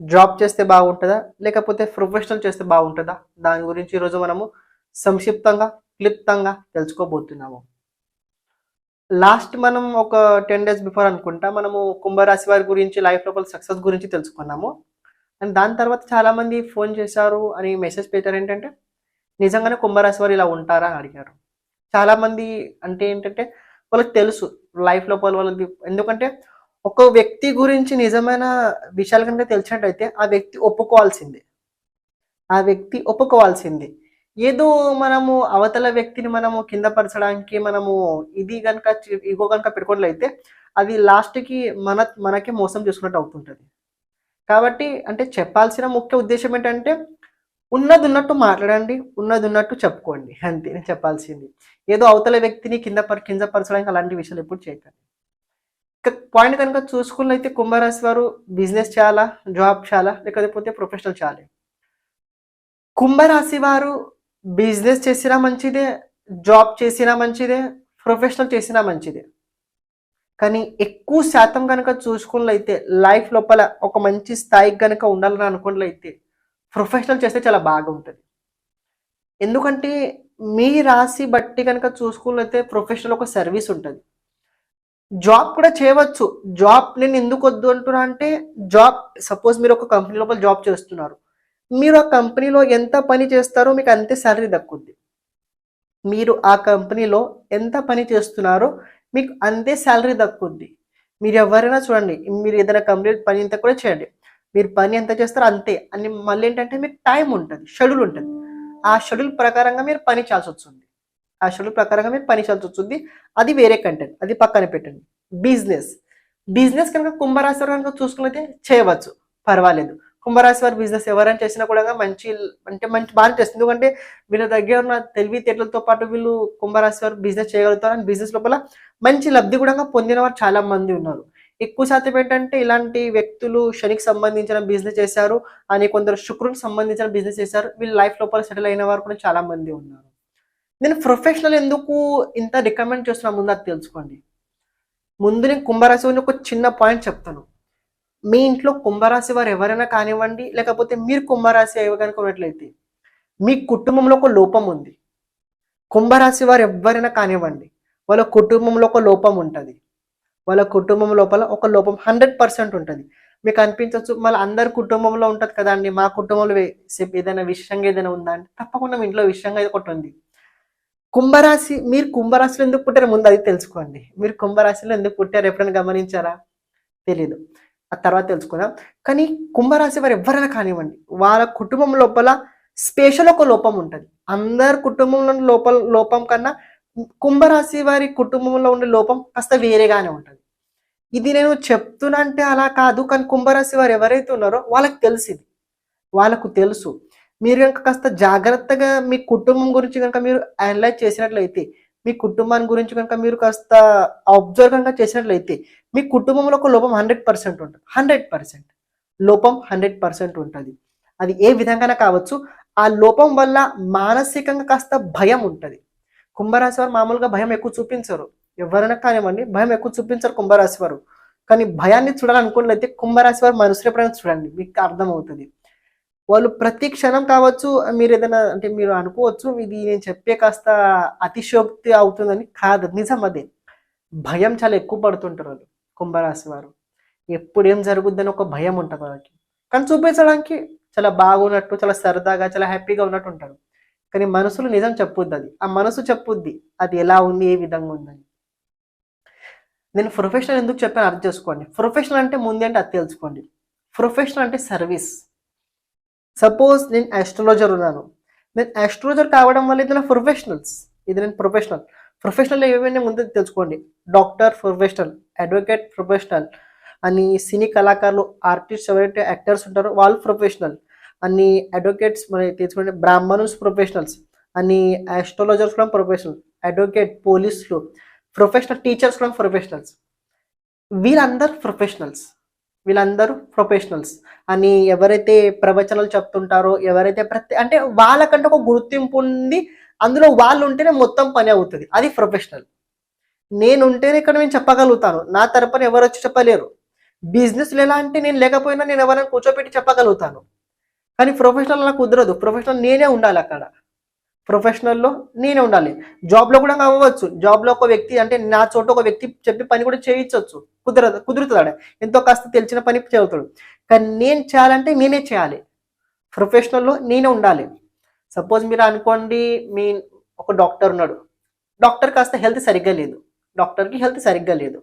Job చేస్తే బాగుంటుందా? లేకపోతే ప్రొఫెషనల్ చేస్తే బాగుంటుందా? దాని గురించి ఈరోజు మనము సంక్షిప్తంగా క్లుప్తంగా తెలుసుకోబోతున్నాము. లాస్ట్ మనం ఒక టెన్ డేస్ బిఫోర్ అనుకుంటా మనము కుంభరాశి వారి గురించి లైఫ్ లోపల సక్సెస్ గురించి తెలుసుకున్నాము. అండ్ దాని తర్వాత చాలామంది ఫోన్ చేశారు అని మెసేజ్ పెట్టారు. ఏంటంటే నిజంగానే కుంభరాశి వారు ఇలా ఉంటారా అని అడిగారు. చాలామంది అంటే ఏంటంటే వాళ్ళకి తెలుసు లైఫ్ లోపల వాళ్ళకి ఎందుకంటే ఒక వ్యక్తి గురించి నిజమైన విషయాలు కనుక తెలిసినట్టయితే ఆ వ్యక్తి ఒప్పుకోవాల్సిందే. ఆ వ్యక్తి ఒప్పుకోవాల్సిందే. ఏదో మనము అవతల వ్యక్తిని మనము కింద పరచడానికి మనము ఇది కనుక ఇగో కనుక పెట్టుకున్నట్లయితే అది లాస్ట్కి మన మనకే మోసం చేసుకున్నట్టు అవుతుంటుంది. కాబట్టి అంటే చెప్పాల్సిన ముఖ్య ఉద్దేశం ఏంటంటే ఉన్నది ఉన్నట్టు మాట్లాడండి ఉన్నది ఉన్నట్టు చెప్పుకోండి. అంతే నేను చెప్పాల్సింది. ఏదో అవతల వ్యక్తిని కింద పరి కింద పరచడానికి అలాంటి విషయాలు ఎప్పుడు చేయకండి. పాయింట్ కనుక చూసుకున్నైతే కుంభరాశి వారు బిజినెస్ చేయాలా జాబ్ చేయాలా లేకపోతే ప్రొఫెషనల్ చేయాలి? కుంభరాశి వారు బిజినెస్ చేసినా మంచిదే జాబ్ చేసినా మంచిదే ప్రొఫెషనల్ చేసినా మంచిదే. కానీ ఎక్కువ శాతం కనుక చూసుకున్నైతే లైఫ్ లోపల ఒక మంచి స్థాయికి కనుక ఉండాలని అనుకున్నట్లయితే ప్రొఫెషనల్ చేస్తే చాలా బాగుంటుంది. ఎందుకంటే మీ రాశి బట్టి కనుక చూసుకున్నైతే ప్రొఫెషనల్ ఒక సర్వీస్ ఉంటుంది. జాబ్ కూడా చేయవచ్చు. జాబ్ నేను ఎందుకు వద్దు అంటున్నా అంటే జాబ్ సపోజ్ మీరు ఒక కంపెనీ లోపల జాబ్ చేస్తున్నారు. మీరు ఆ కంపెనీలో ఎంత పని చేస్తారో మీకు అంతే శాలరీ దక్కుద్ది. మీరు ఆ కంపెనీలో ఎంత పని చేస్తున్నారో మీకు అంతే శాలరీ దక్కుద్ది. మీరు ఎవరైనా చూడండి మీరు ఏదైనా కంపెనీ పని ఎంత కూడా చేయండి. మీరు పని ఎంత చేస్తారో అంతే. అని మళ్ళీ ఏంటంటే మీకు టైం ఉంటుంది షెడ్యూల్ ఉంటుంది. ఆ షెడ్యూల్ ప్రకారంగా మీరు పని చేయాల్సి వస్తుంది. ఆ షెడ్యూల్ ప్రకారంగా మీరు పని చేయాల్సి వస్తుంది. అది వేరే కంటెంట్ అది పక్కన పెట్టండి. బిజినెస్ బిజినెస్ కనుక కుంభరాశి వారు కనుక చూసుకున్నైతే చేయవచ్చు. పర్వాలేదు. కుంభరాశి వారి బిజినెస్ ఎవరైనా చేసినా కూడా మంచి అంటే మంచి బాగా చేస్తుంది. ఎందుకంటే వీళ్ళ దగ్గర ఉన్న తెలివితేటలతో పాటు వీళ్ళు కుంభరాశి వారు బిజినెస్ చేయగలుగుతారు. అండ్ బిజినెస్ లోపల మంచి లబ్ధి కూడా పొందిన వారు చాలా మంది ఉన్నారు. ఎక్కువ శాతం ఏంటంటే ఇలాంటి వ్యక్తులు శనికి సంబంధించిన బిజినెస్ చేశారు. అని కొందరు శుక్రునికి సంబంధించిన బిజినెస్ చేశారు. వీళ్ళు లైఫ్ లోపల సెటిల్ అయిన వారు కూడా చాలా మంది ఉన్నారు. నేను ప్రొఫెషనల్ ఎందుకు ఇంత రికమెండ్ చేస్తున్నా ముందు అది తెలుసుకోండి. ముందు నేను కుంభరాశి గురించి ఒక చిన్న పాయింట్ చెప్తాను. మీ ఇంట్లో కుంభరాశి వారు ఎవరైనా కానివ్వండి లేకపోతే మీరు కుంభరాశి అయ్యి మీ కుటుంబంలో ఒక లోపం ఉంది. కుంభరాశి వారు ఎవరైనా కానివ్వండి వాళ్ళ కుటుంబంలో ఒక లోపం ఉంటుంది. వాళ్ళ కుటుంబం లోపల ఒక లోపం హండ్రెడ్ పర్సెంట్ ఉంటుంది. మీకు అనిపించవచ్చు మళ్ళీ అందరి కుటుంబంలో ఉంటుంది కదండి మా కుటుంబంలో ఏదైనా విషయంగా ఏదైనా ఉందా అంటే తప్పకుండా మీ ఇంట్లో విషయంగా ఏదో ఒకటి ఉంది. కుంభరాశి మీరు కుంభరాశిలో ఎందుకు పుట్టారు ముందు అది తెలుసుకోండి. మీరు కుంభరాశిలో ఎందుకు పుట్టారు ఎప్పుడైనా గమనించారా? తెలీదు. ఆ తర్వాత తెలుసుకుందాం. కానీ కుంభరాశి వారు ఎవరైనా కానివ్వండి వాళ్ళ కుటుంబం లోపల స్పెషల్ ఒక లోపం ఉంటుంది. అందరి కుటుంబంలో లోపల లోపం కన్నా కుంభరాశి వారి కుటుంబంలో ఉండే లోపం కాస్త వేరేగానే ఉంటుంది. ఇది నేను చెప్తున్నా అంటే అలా కాదు. కానీ కుంభరాశి వారు ఎవరైతే ఉన్నారో వాళ్ళకి తెలిసింది వాళ్ళకు తెలుసు. మీరు కనుక కాస్త జాగ్రత్తగా మీ కుటుంబం గురించి కనుక మీరు అనలైజ్ చేసినట్లయితే మీ కుటుంబాన్ని గురించి కనుక మీరు కాస్త అబ్జర్వ్ కనుక చేసినట్లయితే మీ కుటుంబంలో ఒక లోపం హండ్రెడ్ పర్సెంట్ ఉంటుంది. హండ్రెడ్ పర్సెంట్ లోపం హండ్రెడ్ పర్సెంట్ ఉంటుంది. అది ఏ విధంగానే కావచ్చు ఆ లోపం వల్ల మానసికంగా కాస్త భయం ఉంటుంది. కుంభరాశి వారు మామూలుగా భయం ఎక్కువ చూపించరు. ఎవరైనా కానివ్వండి భయం ఎక్కువ చూపించరు కుంభరాశి వారు. కానీ భయాన్ని చూడాలనుకున్నట్లయితే కుంభరాశి వారు మనసులో ఎప్పుడైనా చూడండి మీకు అర్థమవుతుంది. వాళ్ళు ప్రతి క్షణం కావచ్చు మీరు ఏదైనా అంటే మీరు అనుకోవచ్చు ఇది నేను చెప్పే కాస్త అతిశయోక్తి అవుతుందని కాదు నిజం అదే. భయం చాలా ఎక్కువ పడుతుంటారు వాళ్ళు కుంభరాశి వారు. ఎప్పుడు ఏం జరుగుద్దని ఒక భయం ఉంటుంది వాళ్ళకి. కానీ చూపించడానికి చాలా బాగున్నట్టు చాలా సరదాగా చాలా హ్యాపీగా ఉన్నట్టు ఉంటారు. కానీ మనసులో నిజం చెప్పుద్ది అది. ఆ మనసు చెప్పుద్ది అది ఎలా ఉంది ఏ విధంగా ఉందని. నేను ప్రొఫెషనల్ ఎందుకు చెప్పాను అర్థం చేసుకోండి. ప్రొఫెషనల్ అంటే ముందే అంటే అది తెలుసుకోండి. ప్రొఫెషనల్ అంటే సర్వీస్. సపోజ్ నేను ఆస్ట్రాలజర్ ఉన్నాను. నేను ఆస్ట్రాలజర్ కావడం వల్ల ఇది నా ప్రొఫెషనల్స్ ఇది నేను ప్రొఫెషనల్ ప్రొఫెషనల్ ఏమైనా ముందు తెలుసుకోండి. డాక్టర్ ప్రొఫెషనల్ అడ్వకేట్ ప్రొఫెషనల్ అని సినీ కళాకారులు ఆర్టిస్ట్ ఎవరైతే యాక్టర్స్ ఉంటారో వాళ్ళు ప్రొఫెషనల్ అన్ని అడ్వకేట్స్ మరి తెలుసుకోండి బ్రాహ్మణుస్ ప్రొఫెషనల్స్ అని ఆస్ట్రాలజర్స్ కూడా ప్రొఫెషనల్ అడ్వకేట్ పోలీసులు ప్రొఫెషనల్ టీచర్స్ కూడా ప్రొఫెషనల్స్ వీళ్ళందరూ ప్రొఫెషనల్స్ వీళ్ళందరూ ప్రొఫెషనల్స్. అని ఎవరైతే ప్రవచనాలు చెప్తుంటారో ఎవరైతే ప్రతి అంటే వాళ్ళకంటే ఒక గుర్తింపు ఉంది అందులో వాళ్ళు ఉంటేనే మొత్తం పని అవుతుంది. అది ప్రొఫెషనల్. నేను ఉంటేనే ఇక్కడ నేను చెప్పగలుగుతాను. నా తరపున ఎవరు వచ్చి చెప్పలేరు. బిజినెస్ ఎలా అంటే నేను లేకపోయినా నేను ఎవరైనా కూర్చోపెట్టి చెప్పగలుగుతాను. కానీ ప్రొఫెషనల్ నాకు కుదరదు. ప్రొఫెషనల్ నేనే ఉండాలి అక్కడ. ప్రొఫెషనల్లో నేనే ఉండాలి. జాబ్లో కూడా అవ్వచ్చు. జాబ్లో ఒక వ్యక్తి అంటే నా చోట ఒక వ్యక్తి చెప్పి పని కూడా చేయించవచ్చు కుదరదు కుదురుతాడు ఎంతో కాస్త తెలిసిన పని చదువుతాడు కానీ నేను చేయాలంటే నేనే చేయాలి. ప్రొఫెషనల్లో నేనే ఉండాలి. సపోజ్ మీరు అనుకోండి మీ ఒక డాక్టర్ ఉన్నాడు. డాక్టర్ కాస్త హెల్త్ సరిగ్గా లేదు. డాక్టర్కి హెల్త్ సరిగ్గా లేదు.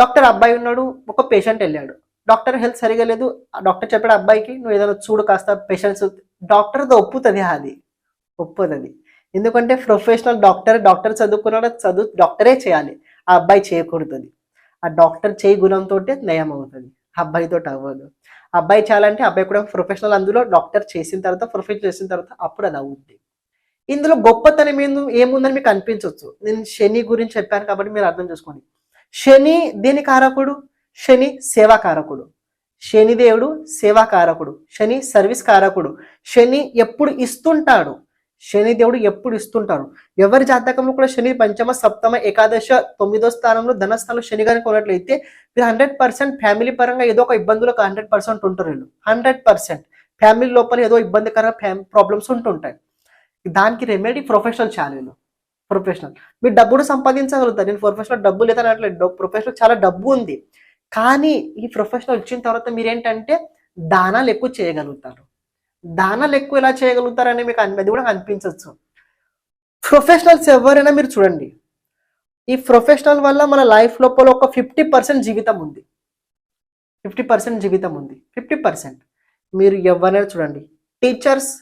డాక్టర్ అబ్బాయి ఉన్నాడు ఒక పేషెంట్ వెళ్ళాడు. డాక్టర్ హెల్త్ సరిగా లేదు. ఆ డాక్టర్ చెప్పాడు అబ్బాయికి నువ్వు ఏదైనా చూడు కాస్త పేషెంట్స్ డాక్టర్ ఒప్పుతుంది అది. ఒప్పుతుంది ఎందుకంటే ప్రొఫెషనల్ డాక్టర్ డాక్టర్ చదువుకున్నాడు చదువు డాక్టరే చేయాలి. ఆ అబ్బాయి చేయకూడదు ఆ డాక్టర్ చేయి గుణంతో నయం అవుతుంది. అబ్బాయితో అవ్వదు. అబ్బాయి చేయాలంటే అబ్బాయి కూడా ప్రొఫెషనల్ అందులో డాక్టర్ చేసిన తర్వాత ప్రొఫెషనల్ చేసిన తర్వాత అప్పుడు అది అవుద్ది ఇందులో గొప్పతనం ఏం ఏముందని మీకు అనిపించవచ్చు నేను శని గురించి చెప్పాను కాబట్టి మీరు అర్థం చేసుకోండి. శని దేని కారకుడు? శని సేవాకారకుడు శనిదేవుడు సేవాకారకుడు శని సర్వీస్ కారకుడు. శని ఎప్పుడు ఇస్తుంటాడు? శనిదేవుడు ఎప్పుడు ఇస్తుంటారు? ఎవరి జాతకంలో కూడా శని పంచమ సప్తమ ఏకాదశ తొమ్మిదో స్థానంలో ధనస్థానంలో శని గారికి ఉన్నట్లయితే మీరు హండ్రెడ్ పర్సెంట్ ఫ్యామిలీ పరంగా ఏదో ఒక ఇబ్బందులకు హండ్రెడ్ పర్సెంట్ ఉంటారు వీళ్ళు. హండ్రెడ్ పర్సెంట్ ఫ్యామిలీ లోపల ఏదో ఇబ్బందికర ప్రాబ్లమ్స్ ఉంటుంటాయి. దానికి రెమెడీ ప్రొఫెషనల్ చాలా వీళ్ళు. ప్రొఫెషనల్ మీరు డబ్బును సంపాదించగలుగుతారు. నేను ప్రొఫెషనల్ డబ్బు లేదని అనట్లేదు ప్రొఫెషనల్ చాలా డబ్బు ఉంది. కానీ ఈ ప్రొఫెషనల్ వచ్చిన తర్వాత మీరేంటంటే దానాలు ఎక్కువ చేయగలుగుతారు. దానాలు ఎక్కువ ఎలా చేయగలుగుతారని మీకు అన్- అది కూడా అనిపించవచ్చు ప్రొఫెషనల్స్ ఎవరైనా మీరు చూడండి. ఈ ప్రొఫెషనల్ వల్ల మన లైఫ్ లోపల ఒక ఫిఫ్టీ పర్సెంట్ జీవితం ఉంది. ఫిఫ్టీ పర్సెంట్ జీవితం ఉంది. Fifty percent. మీరు ఎవరైనా చూడండి. టీచర్స్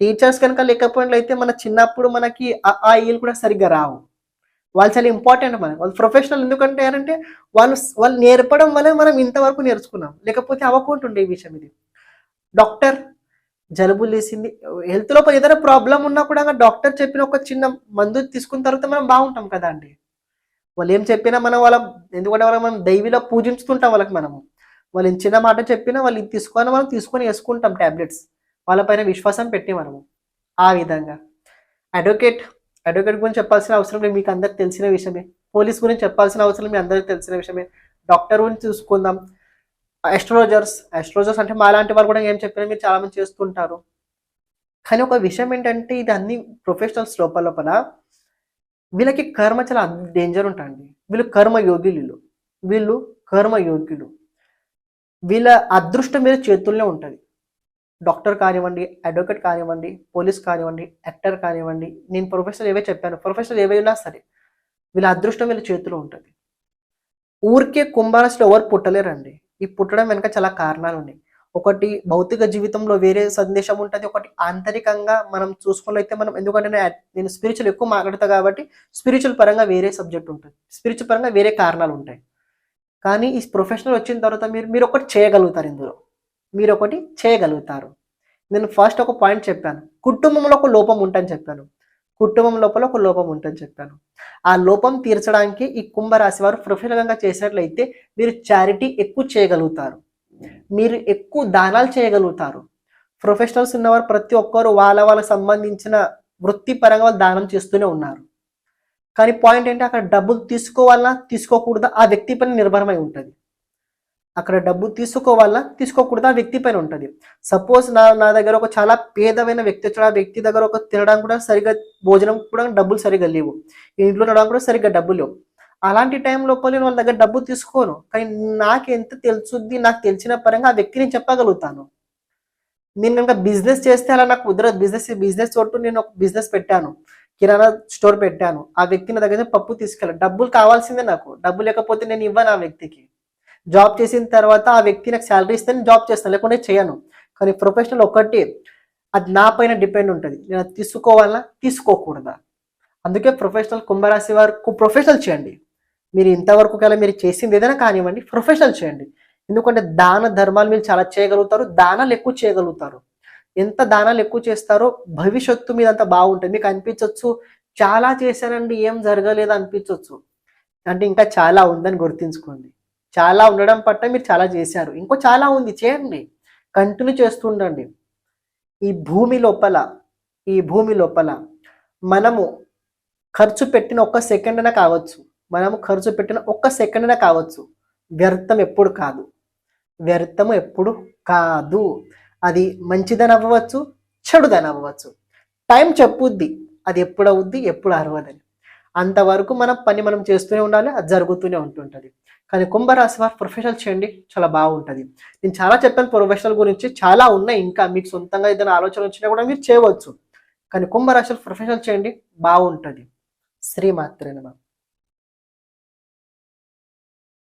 టీచర్స్ కనుక లేకపోయినట్లయితే మన చిన్నప్పుడు మనకి ఆ- ఆ ఈలు కూడా సరిగ్గా రావు. వాళ్ళు చాలా ఇంపార్టెంట్ మనకి వాళ్ళు ప్రొఫెషనల్ ఎందుకంటే అంటే వాళ్ళు వాళ్ళు నేర్పడం వల్ల మనం ఇంతవరకు నేర్చుకున్నాం. లేకపోతే అవ్వకుంటుండే ఈ విషయం ఇది. డాక్టర్ జలుబు లేసింది హెల్త్ లోపల ఏదైనా ప్రాబ్లం ఉన్నా కూడా డాక్టర్ చెప్పిన ఒక చిన్న మందు తీసుకున్న తర్వాత మనం బాగుంటాం కదా అండి. వాళ్ళు ఏం చెప్పినా మనం వాళ్ళ ఎందుకంటే వాళ్ళ మనం దైవిలో పూజించుతుంటాం వాళ్ళకి మనము. వాళ్ళు చిన్న మాట చెప్పినా వాళ్ళు ఇది తీసుకొని మనం తీసుకొని వేసుకుంటాం టాబ్లెట్స్. వాళ్ళపైన విశ్వాసం పెట్టి మనము. ఆ విధంగా. అడ్వకేట్ అడ్వకేట్ గురించి చెప్పాల్సిన అవసరం లేదు. మీకు అందరికి తెలిసిన విషయమే. పోలీస్ గురించి చెప్పాల్సిన అవసరం మీ అందరికి తెలిసిన విషయమే. డాక్టర్ గురించి చూసుకుందాం. అస్ట్రాలజర్స్ అస్ట్రాలజర్స్ అంటే మా లాంటి వాళ్ళు కూడా ఏం చెప్పినా మీరు చాలా మంది చేస్తుంటారు. కానీ ఒక విషయం ఏంటంటే ఇది అన్ని ప్రొఫెషనల్స్ లోపల లోపల వీళ్ళకి కర్మ చాలా డేంజర్ ఉంటుంది వీళ్ళు కర్మ వీళ్ళు వీళ్ళు కర్మ వీళ్ళ అదృష్టం మీద చేతుల్లో ఉంటుంది. డాక్టర్ కానివ్వండి అడ్వకేట్ కానివ్వండి పోలీస్ కానివ్వండి యాక్టర్ కానివ్వండి. నేను ప్రొఫెషనల్ ఏవే చెప్పాను. ప్రొఫెషనల్ ఏవైనా సరే వీళ్ళ అదృష్టం వీళ్ళ చేతిలో ఉంటుంది. ఊరికే కుంభారాశిలో ఎవరు పుట్టలేరండి. ఈ పుట్టడం వెనుక చాలా కారణాలు ఉన్నాయి. ఒకటి భౌతిక జీవితంలో వేరే సందేశం ఉంటుంది. ఒకటి ఆంతరికంగా మనం చూసుకున్నైతే మనం ఎందుకంటే నేను నేను స్పిరిచువల్ ఎక్కువ మాట్లాడతా కాబట్టి స్పిరిచువల్ పరంగా వేరే సబ్జెక్ట్ ఉంటుంది. స్పిరిచువల్ పరంగా వేరే కారణాలు ఉంటాయి. కానీ ఈ ప్రొఫెషనల్ వచ్చిన తర్వాత మీరు మీరు ఒకటి చేయగలుగుతారు ఇందులో. మీరు ఒకటి చేయగలుగుతారు. నేను ఫస్ట్ ఒక పాయింట్ చెప్పాను. కుటుంబంలో ఒక లోపం ఉంటుందని చెప్పాను. కుటుంబం లోపల ఒక లోపం ఉంటుందని చెప్పాను ఆ లోపం తీర్చడానికి ఈ కుంభరాశి వారు ప్రొఫెషనల్గా చేసినట్లయితే మీరు చారిటీ ఎక్కువ చేయగలుగుతారు. మీరు ఎక్కువ దానాలు చేయగలుగుతారు. ప్రొఫెషనల్స్ ఉన్నవారు ప్రతి ఒక్కరు వాళ్ళ వాళ్ళకి సంబంధించిన వృత్తిపరంగా వాళ్ళు దానం చేస్తూనే ఉన్నారు. కానీ పాయింట్ ఏంటంటే అక్కడ డబ్బులు తీసుకోవాలా తీసుకోకూడదా. ఆ వ్యక్తి పైన నిర్భరమై ఉంటుంది. అక్కడ డబ్బు తీసుకోవాలా? తీసుకోకూడదా? ఆ వ్యక్తి పైన ఉంటుంది. సపోజ్ నా నా దగ్గర ఒక చాలా పేదమైన వ్యక్తి వచ్చాడు. ఆ వ్యక్తి దగ్గర ఒక తినడానికి కూడా సరిగా భోజనం కూడా డబ్బులు సరిగ్గా లేవు. ఇంట్లో నడవడానికి కూడా సరిగ్గా డబ్బులు లేవు. అలాంటి టైం లోపల నేను వాళ్ళ దగ్గర డబ్బు తీసుకోను. కానీ నాకు ఎంత తెలుసుద్ది? నాకు తెలిసిన పరంగా ఆ వ్యక్తి నేను చెప్పగలుగుతాను. నేను కనుక బిజినెస్ చేస్తే అలా నాకు కుదరదు. బిజినెస్ బిజినెస్ చోటు నేను ఒక బిజినెస్ పెట్టాను. కిరాణా స్టోర్ పెట్టాను. ఆ వ్యక్తి నా దగ్గర పప్పు తీసుకెళ్ళాను డబ్బులు కావాల్సిందే నాకు. డబ్బు లేకపోతే నేను ఇవ్వను ఆ వ్యక్తికి. జాబ్ చేసిన తర్వాత ఆ వ్యక్తి నాకు శాలరీ ఇస్తే నేను జాబ్ చేస్తాను లేకుంటే చేయను. కానీ ప్రొఫెషనల్ ఒకటి అది నా పైన డిపెండ్ ఉంటుంది. నేను అది తీసుకోవాలా? తీసుకోకూడదా? అందుకే ప్రొఫెషనల్ కుంభరాశి వారు ప్రొఫెషనల్ చేయండి. మీరు ఇంతవరకు కల మీరు చేసింది ఏదైనా కానివ్వండి ప్రొఫెషనల్ చేయండి. ఎందుకంటే దాన ధర్మాలు మీరు చాలా చేయగలుగుతారు దానాలు ఎక్కువ చేయగలుగుతారు. ఎంత దానాలు ఎక్కువ చేస్తారో భవిష్యత్తు మీద అంత బాగుంటుంది. మీకు అనిపించవచ్చు చాలా చేశానండి ఏం జరగలేదు అనిపించవచ్చు అంటే ఇంకా చాలా ఉందని గుర్తుంచుకోండి. చాలా ఉండడం పట్ల మీరు చాలా చేశారు. ఇంకో చాలా ఉంది చేయండి. కంటిన్యూ చేస్తుండండి. ఈ భూమి లోపల ఈ భూమి లోపల మనము ఖర్చు పెట్టిన ఒక్క సెకండ్ అయినా కావచ్చు. మనము ఖర్చు పెట్టిన ఒక్క సెకండ్ అయినా కావచ్చు. వ్యర్థం ఎప్పుడు కాదు. వ్యర్థం ఎప్పుడు కాదు. అది మంచిదని అవ్వవచ్చు చెడుదని అవ్వచ్చు. టైం చెప్పుద్ది. అది ఎప్పుడు అవుద్ది ఎప్పుడు అరవదని. అంతవరకు మనం పని మనం చేస్తూనే ఉండాలి అది జరుగుతూనే ఉంటుంటుంది. కానీ కుంభరాశి వారు ప్రొఫెషనల్ చేయండి చాలా బాగుంటుంది. నేను చాలా చెప్పాను ప్రొఫెషనల్ గురించి చాలా ఉన్నాయి ఇంకా మీకు సొంతంగా ఏదైనా ఆలోచన వచ్చినా కూడా మీరు చేయవచ్చు. కానీ కుంభరాశి ప్రొఫెషనల్ చేయండి బాగుంటుంది. శ్రీమాత్రేనమా